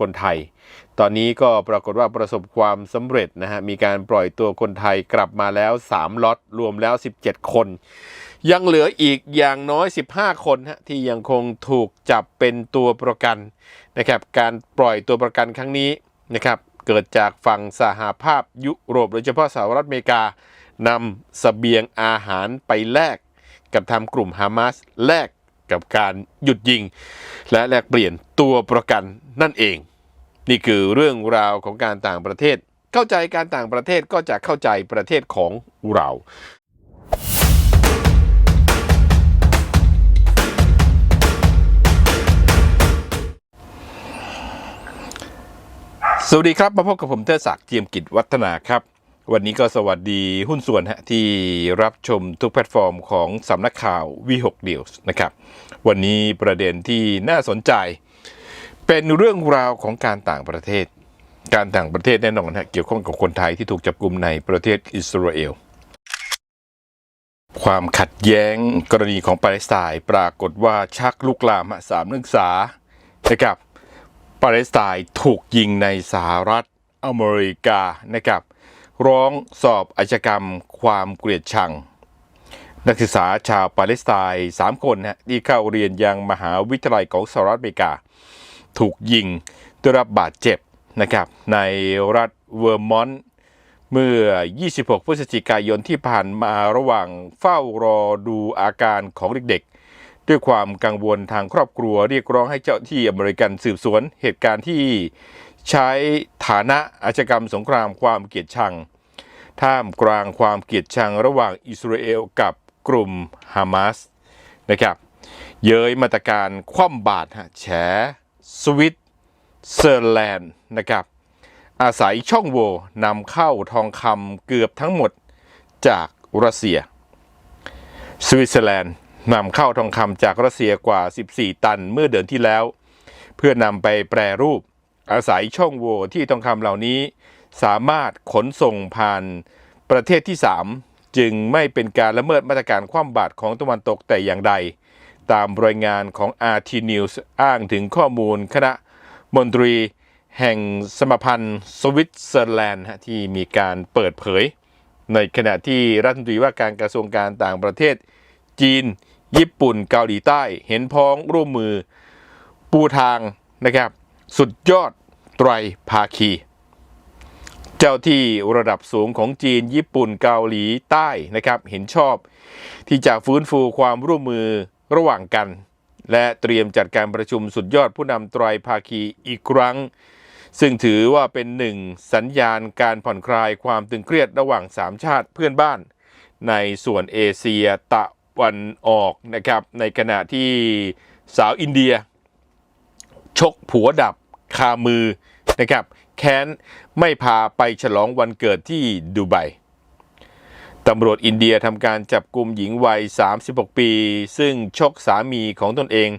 คนไทย ตอนนี้ก็ปรากฏว่าประสบความสำเร็จนะฮะ มีการปล่อยตัวคนไทยกลับมาแล้ว 3ล็อตรวมแล้ว 17 คน ยังเหลืออีกอย่างน้อย 15 คนฮะที่ยังคงถูกจับเป็นตัวประกันนะครับ การปล่อยตัวประกันครั้งนี้นะครับเกิดจากฝั่งสหภาพยุโรปโดยเฉพาะสหรัฐอเมริกานำสเสบียงอาหารไปแลกกับทางกลุ่มฮามาสแลก กับการหยุดยิง และแลกเปลี่ยนตัวประกันนั่นเอง นี่คือเรื่องราวของการต่างประเทศ เข้าใจการต่างประเทศก็จะเข้าใจประเทศของเราสวัสดีครับ มาพบกับผมเทศศักดิ์เจียมกิจวัฒนาครับ วันนี้ก็สวัสดีหุ้นส่วนฮะที่รับชมทุกแพลตฟอร์มของสำนักข่าว V6 News นะครับ วันนี้ประเด็นที่น่าสนใจ เป็นเรื่องราวของการต่างประเทศ การต่างประเทศแน่นอนฮะเกี่ยวข้องกับคนไทยที่ถูกจับกลุ่มในประเทศอิสราเอลความขัดแย้งกรณีของปาเลสไตน์ปรากฏว่าชักลุกลามฮะสามนักศึกษานะครับปาเลสไตน์ถูกยิงในสหรัฐอเมริกานะครับ ร้องสอบอาชกรรม ความเกลียดชัง นักศึกษาชาวปาเลสไตน์3คนฮะที่เข้าเรียนยังมหาวิทยาลัยของสหรัฐอเมริกา ถูกยิงได้รับบาดเจ็บนะครับในรัฐเวอร์มอนต์เมื่อ 26 พฤศจิกายนที่ผ่านมาระหว่างเฝ้ารอดูอาการของเด็กๆ ด้วยความกังวลทางครอบครัวเรียกร้องให้เจ้าที่อเมริกันสืบสวนเหตุการณ์ที่ ใช้ฐานะอาชกรรมสงครามความเกลียดชัง ท่ามกลางความเกลียดชังระหว่างอิสราเอลกับกลุ่มฮามาสนะครับเย้ยมาตรการคว่ำบาตรฮะแฉสวิตเซอร์แลนด์นะครับอาศัยช่องโหว่นำเข้าทองคำเกือบทั้งหมดจากรัสเซีย สวิตเซอร์แลนด์นำเข้าทองคำจากรัสเซียกว่า 14 ตันเมื่อเดือนที่แล้ว เพื่อนำไปแปรรูป อาศัยช่องโหว่ที่ทองคำเหล่านี้ สามารถขนส่งผ่านประเทศที่ 3 จึงไม่เป็นการละเมิดมาตรการคว่ำบาตรของตะวันตกแต่อย่างใด ตามรายงานของ RT News อ้างถึงข้อมูลคณะมนตรีแห่งสมพันธ์สวิตเซอร์แลนด์ที่มีการเปิดเผย ในขณะที่รัฐมนตรีว่าการกระทรวงการต่างประเทศ จีน ญี่ปุ่น เกาหลีใต้ เห็นพ้องร่วมมือปูทางนะครับ สุดยอดไตรภาคี เจ้าที่ระดับสูงของจีนญี่ปุ่นเกาหลีใต้นะครับ เห็นชอบ ที่จะฟื้นฟูความร่วมมือระหว่างกัน และเตรียมจัดการประชุมสุดยอดผู้นำไตรภาคีอีกครั้ง ซึ่งถือว่าเป็นหนึ่งสัญญาณการผ่อนคลายความตึงเครียดระหว่างสามชาติเพื่อนบ้าน ในส่วนเอเชียตะวันออกนะครับ ในขณะที่สาวอินเดีย ชกผัวดับคามือนะครับแค้นไม่พาไปฉลองวันเกิดที่ดูไบตำรวจอินเดียทำการจับกลุ่มหญิงวัย 36 ปี ซึ่งชกสามีของตนเอง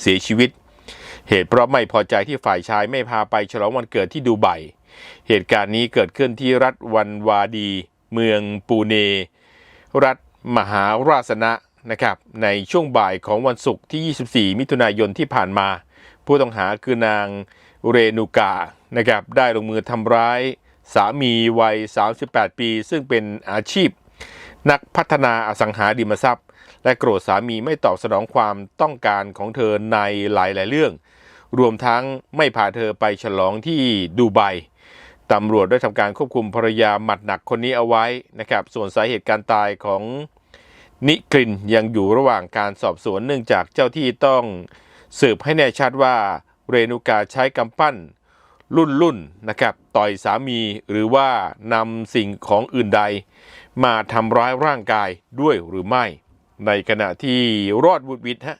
เสียชีวิต เหตุเพราะไม่พอใจที่ฝ่ายชายไม่พาไปฉลองวันเกิดที่ดูไบเหตุการณ์นี้เกิดขึ้นที่รัฐวันวาดี เมืองปูเน รัฐมหาราชนะนะครับในช่วงบ่ายของวันศุกร์ที่ 24 มิถุนายนที่ผ่านมา ผู้ต้องหาคือนางเรนูกานะครับได้ลงมือทำร้ายสามีวัย 38 ปี ซึ่งเป็นอาชีพ นักพัฒนาอสังหาริมทรัพย์ และโกรธสามีไม่ตอบสนองความต้องการของเธอในหลาย ๆ เรื่อง รวมทั้งไม่พาเธอไปฉลองที่ดูไบตำรวจได้ทำการควบคุมภรรยาหมัดหนักคนนี้เอาไว้นะครับ ส่วนสาเหตุการตายของนิกรินยังอยู่ระหว่างการสอบสวนเนื่องจากเจ้าที่ต้อง สืบให้แน่ชัดว่าเรนุกาใช้กำปั้นรุ่นรุ่นนะครับต่อยสามีหรือว่านำสิ่งของอื่นใด มาทำร้ายร่างกายด้วยหรือไม่ ในขณะที่รอดบุดวิดฮะ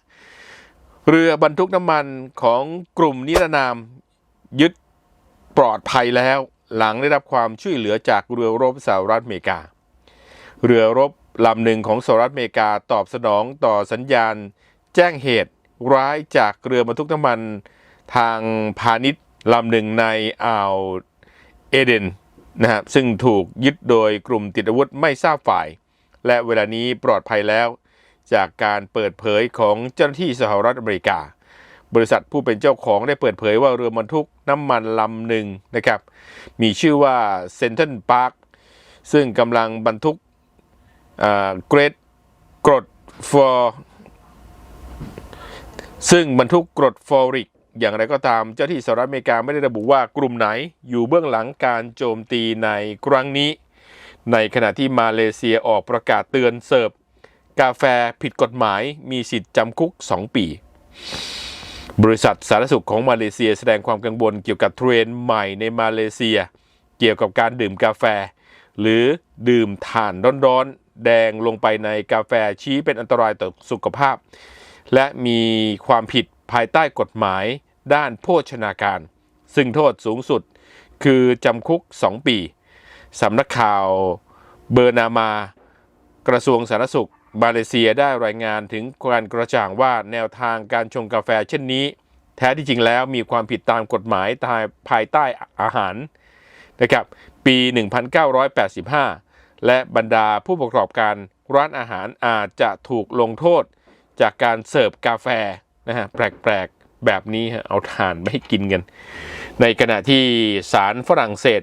เรือบรรทุกน้ำมันของกลุ่มนิรนามยึดปลอดภัยแล้ว หลังได้รับความช่วยเหลือจากเรือรบสหรัฐอเมริกา เรือรบลำหนึ่งของสหรัฐอเมริกาตอบสนองต่อสัญญาณแจ้งเหตุ ร้ายจากเรือบรรทุกน้ำมันทางพาณิชย์ลำหนึ่งในอ่าวเอเดนนะครับซึ่งถูกยึดโดยกลุ่มติดอาวุธไม่ทราบฝ่าย และเวลานี้ปลอดภัยแล้ว จากการเปิดเผยของเจ้าหน้าที่สหรัฐอเมริกา บริษัทผู้เป็นเจ้าของได้เปิดเผยว่าเรือบรรทุกน้ำมันลำหนึ่งนะครับมีชื่อว่าเซน t ท a ลพาร์คซึ่งกำลังบรรทุกเกรดกรดฟอร์ ซึ่งบรรทุกกรดฟอริก อย่างไรก็ตามเจ้าที่สหรัฐอเมริกาไม่ได้ระบุว่ากลุ่มไหนอยู่เบื้องหลังการโจมตีในครั้งนี้ ในขณะที่มาเลเซียออกประกาศเตือนเสิร์ฟกาแฟผิดกฎหมายมีสิทธิ์จำคุก 2 ปี บริษัทสารสุขของมาเลเซียแสดงความกังวลเกี่ยวกับเทรนด์ใหม่ในมาเลเซีย เกี่ยวกับการดื่มกาแฟ หรือดื่มถ่านร้อนๆ แดงลงไปในกาแฟชี้เป็นอันตรายต่อสุขภาพ และมีความผิดภายใต้กฎหมายด้านโภชนาการ ซึ่งโทษสูงสุดคือจำคุก 2 ปีสำนักข่าวเบอร์นามากระทรวงสาธารณสุขมาเลเซียได้รายงานถึงการกระจ่างว่าแนวทางการชงกาแฟเช่นนี้ แท้ที่จริงแล้วมีความผิดตามกฎหมายภายใต้อาหารนะครับปี 1985 และบรรดาผู้ประกอบการร้านอาหารอาจจะถูกลงโทษ จากการเสิร์ฟกาแฟนะฮะแปลกๆแบบนี้ฮะเอาถ่านไม่กินกัน ในขณะที่ศาลฝรั่งเศส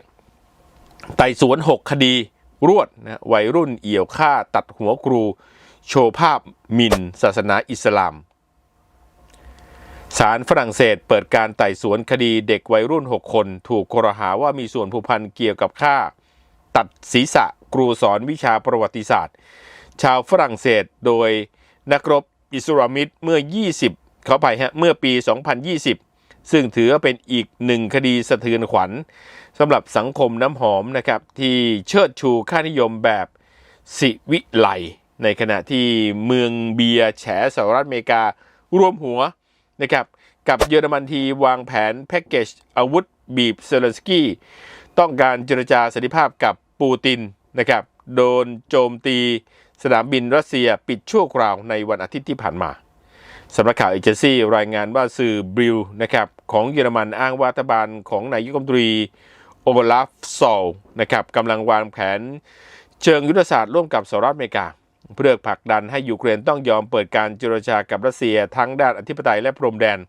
ไต่สวน 6 คดีรวดนะวัยรุ่นเอี่ยวฆ่าตัดหัวครู โชว์ภาพหมิ่นศาสนาอิสลามศาลฝรั่งเศสเปิดการไต่สวนคดีเด็กวัยรุ่น 6 คน ถูกกล่าวหาว่ามีส่วนผูกพันเกี่ยวกับฆ่า ตัดศีรษะครูสอนวิชาประวัติศาสตร์ ชาวฝรั่งเศสโดยนักรบ อิสลามิดเมื่อ 20 เขาไปฮะเมื่อปี 2020 ซึ่งถือว่าเป็นอีกหนึ่งคดีสะเทือนขวัญสำหรับสังคมน้ำหอมนะครับที่เชิดชูค่านิยมแบบสิวิไลในขณะที่เมืองเบียแฉสหรัฐอเมริการวมหัวนะครับกับเยอรมันทีวางแผนแพ็กเกจอาวุธบีบเซเลนสกี้ต้องการเจรจาสันติภาพกับปูตินนะครับโดนโจมตี สนามบินรัสเซียปิดชั่วคราวในวันอาทิตย์ที่ผ่านมาสำนักข่าวเอเจนซี่รายงานว่าสื่อบริวนะครับของเยอรมันอ้างว่ารัฐบาลของนายกรัฐมนตรีโอเบลาฟซอลนะครับกำลังวางแผนเชิงยุทธศาสตร์ร่วมกับสหรัฐอเมริกา เพื่อผลักดันให้ยูเครนต้องยอมเปิดการเจรจากับรัสเซียทั้งด้านอธิปไตยและพรมแดน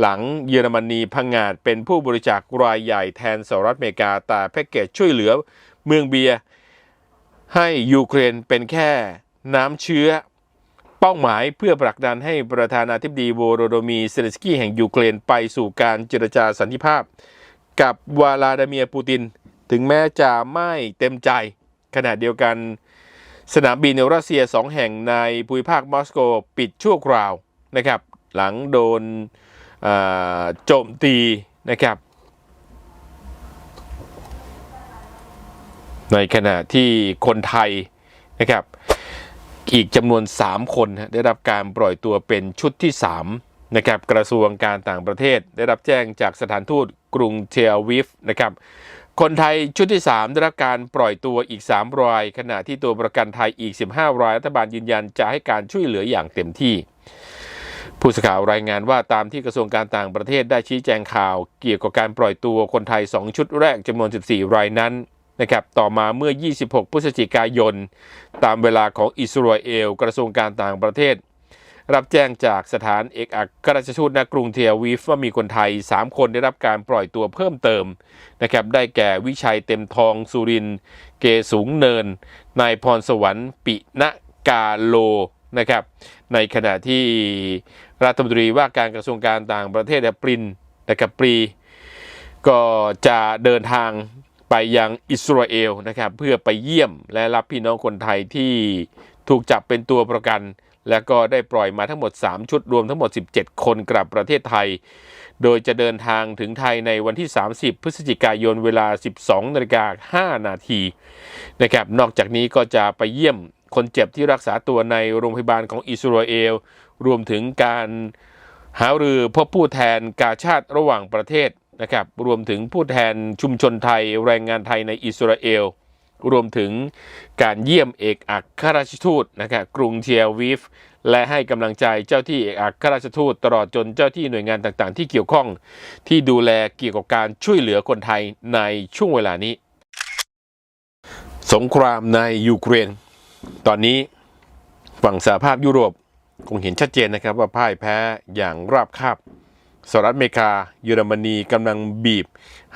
หลังเยอรมนีพังงาดเป็นผู้บริจาครายใหญ่แทนสหรัฐอเมริกาแต่แพ็กเกจช่วยเหลือเมืองเบียร์ ให้ยูเครนเป็นแค่น้ำเชื้อ เป้าหมายเพื่อผลักดันให้ประธานาธิบดีโวโรโดมีเซเลสกี้แห่งยูเครนไปสู่การเจรจาสันติภาพ กับวลาดาเมียร์ปูติน ถึงแม้จะไม่เต็มใจขณะเดียวกัน สนามบินในรัสเซียสองแห่งในภูมิภาคมอสโกปิดชั่วคราวนะครับ หลังโดนโจมตีนะครับ ในขณะที่คนไทยนะครับอีกจำนวน 3 คนได้รับการปล่อยตัวเป็นชุดที่ 3 นะครับ กระทรวงการต่างประเทศ ได้รับแจ้งจากสถานทูตกรุงเทลวิฟนะครับ คนไทยชุดที่ 3 ได้รับการปล่อยตัวอีก 3 ราย ขณะที่ตัวประกันไทยอีก 15 รายรัฐบาลยืนยันจะให้การช่วยเหลืออย่างเต็มที่ ผู้สื่อข่าวรายงานว่าตามที่กระทรวงการต่างประเทศได้ชี้แจงข่าว เกี่ยวกับการปล่อยตัวคนไทย 2 ชุดแรกจำนวน 14 รายนั้น นะครับต่อมาเมื่อ 26 พฤศจิกายน ตามเวลาของอิสราเอล กระทรวงการต่างประเทศ รับแจ้งจากสถานเอกอัครราชทูตณกรุงเทลวีฟว่ามีคนไทย 3 คนได้รับการปล่อยตัวเพิ่มเติมนะครับได้แก่วิชัยเต็มทองสุริน เกสูงเนิน นายพรสวรรค์ ปิณกาโลนะครับในขณะที่รัฐมนตรีว่าการกระทรวงการต่างประเทศปรินนะครับปรี ก็จะเดินทาง ไปยังอิสราเอลนะครับเพื่อไปเยี่ยมและรับพี่น้องคนไทยที่ถูกจับเป็นตัวประกัน แล้วก็ได้ปล่อยมาทั้งหมด 3 ชุดรวมทั้งหมด 17 คนกลับประเทศไทย โดยจะเดินทางถึงไทยในวันที่ 30 พฤศจิกายนเวลา 12นาฬิกา5นาทีนะครับนอกจากนี้ก็จะไปเยี่ยมคนเจ็บที่รักษาตัวในโรงพยาบาลของอิสราเอลรวมถึงการหารือพบผู้แทนกาชาติระหว่างประเทศ นะครับรวมถึงผู้แทนชุมชนไทยแรงงานไทยในอิสราเอล รวมถึงการเยี่ยมเอกอัครราชทูตนะครับกรุงเทียวิฟ และให้กำลังใจเจ้าที่เอกอัครราชทูตตลอดจนเจ้าที่หน่วยงานต่างๆ ที่เกี่ยวข้อง ที่ดูแลเกี่ยวกับการช่วยเหลือคนไทยในช่วงเวลานี้ สงครามในยูเครน ตอนนี้ฝั่งสหภาพยุโรปคงเห็นชัดเจนนะครับว่าพ่ายแพ้อย่างราบคาบ สหรัฐอเมริกา เยอรมนีกำลังบีบ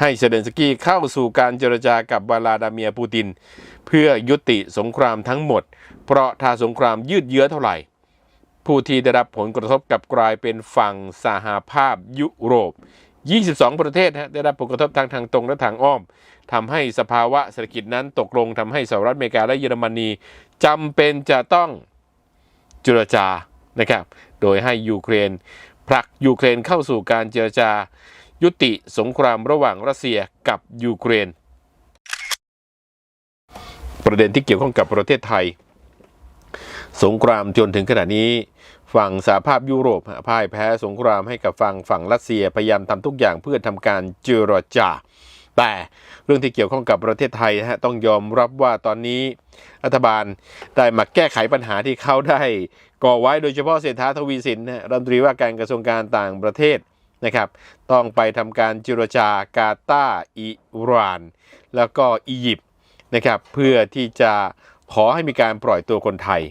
ให้เซเลนสกี้เข้าสู่การเจรจากับวลาดาเมียร์ปูติน เพื่อยุติสงครามทั้งหมด เพราะถ้าสงครามยืดเยื้อเท่าไหร่ ผู้ที่ได้รับผลกระทบกลับกลายเป็นฝั่งสหภาพยุโรป 22 ประเทศฮะได้รับผลกระทบทางทางตรงและทางอ้อมทำให้สภาวะเศรษฐกิจนั้นตกลงทำให้สหรัฐอเมริกาและเยอรมนีจำเป็นจะต้องเจรจานะครับ โดยให้ยูเครน ผลักยูเครนเข้าสู่การเจรจา ยุติสงครามระหว่างรัสเซียกับยูเครน ประเด็นที่เกี่ยวข้องกับประเทศไทย สงครามจนถึงขณะนี้ฝั่งสหภาพยุโรปพ่ายแพ้สงครามให้กับฝั่งฝั่งรัสเซียพยายามทำทุกอย่างเพื่อทำการเจรจา แต่เรื่องที่เกี่ยวข้องกับประเทศไทยนะฮะต้องยอมรับว่าตอนนี้รัฐบาลได้มาแก้ไขปัญหาที่เขาได้ก่อไว้โดยเฉพาะเศรษฐาทวีสินนะรัฐมนตรีว่าการกระทรวงการต่างประเทศนะครับต้องไปทำการเจรจากาตาร์อิหร่าน แล้วก็อียิปต์นะครับเพื่อที่จะขอให้มีการปล่อยตัวคนไทย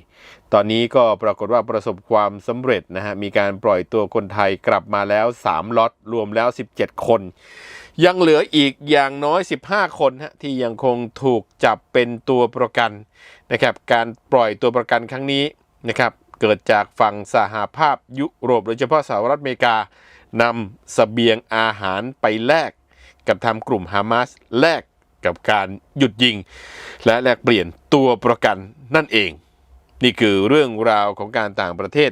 ตอนนี้ก็ปรากฏว่าประสบความสำเร็จนะฮะมีการปล่อยตัวคนไทยกลับมาแล้ว 3ล็อตรวมแล้ว 17 คน ยังเหลืออีกอย่างน้อย 15 คนฮะที่ยังคงถูกจับเป็นตัวประกันนะครับการปล่อยตัวประกันครั้งนี้นะครับเกิดจากฝั่งสหภาพยุโรปโดยเฉพาะสหรัฐอเมริกานำสเสบียงอาหารไปแลกกับทางกลุ่มฮามาสแลกกับการหยุดยิง และแลกเปลี่ยนตัวประกันนั่นเอง นี่คือเรื่องราวของการต่างประเทศ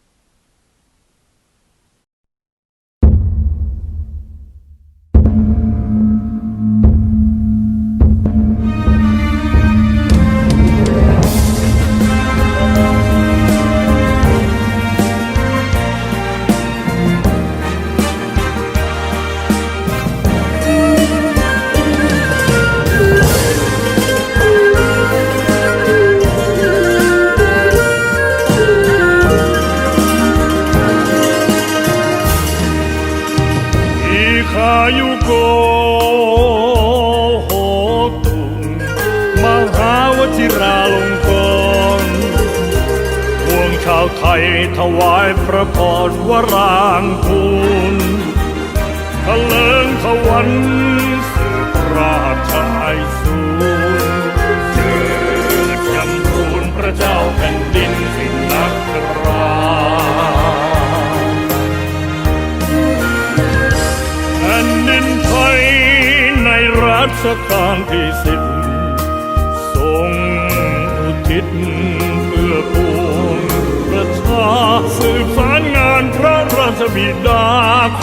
างคูณทะเลิงทวันสืบราชาไอสูรเจิดจำรูนพระเจ้าแผ่นดินสิงนักราแผ่นดินไทยในรัชกาลที่สิบ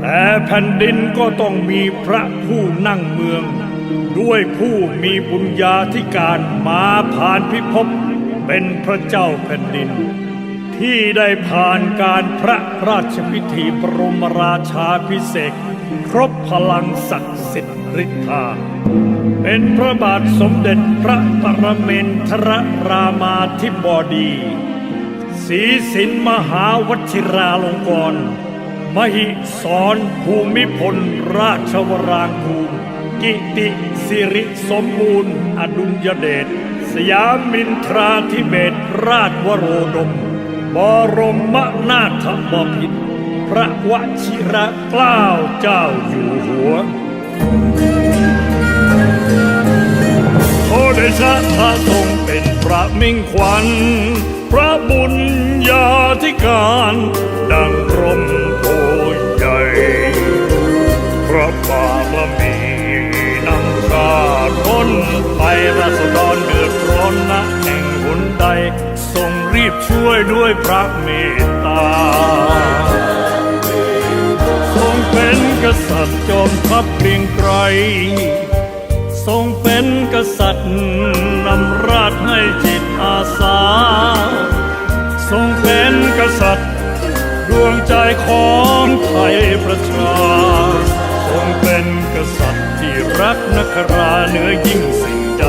แต่แผ่นดินก็ต้องมีพระผู้นั่งเมือง ด้วยผู้มีบุญญาธิการมาผ่านพิภพเป็นพระเจ้าแผ่นดิน ที่ได้ผ่านการพระราชพิธีบรมราชาพิเศษครบพลังศักดิ์สิทธิ์ฤทธา เป็นพระบาทสมเด็จพระปรเมนทรรามาธิบดีศรีสินมหาวชิราลงกรณ์ มหิสรภูมิพลราชวรางคูลกิติสิริสมบูรณ์ อดุลยเดชสยามินทราธิเบศราชวโรดม บรมนาถบพิตรพระวชิระเกล้าเจ้าอยู่หัวโอเดชะพระทรงเป็นพระมิ่งขวัญ พระบุญญาธิการ ดังรมาติพ้นไปราษฎรเดือดร้อนณแห่งหนใดสรีบช่วยด้วยพระเมตตา ทรงเป็นกษัตริย์จอมทัพเกรียงไกร ทรงเป็นกษัตริย์นำราชให้จิตอาสา ทรงเป็นกษัตริย์ดวงใจของไทยประชา ทรงเป็นกษัตริย์ รักนักราเนื้อยิ่งสิ่งใด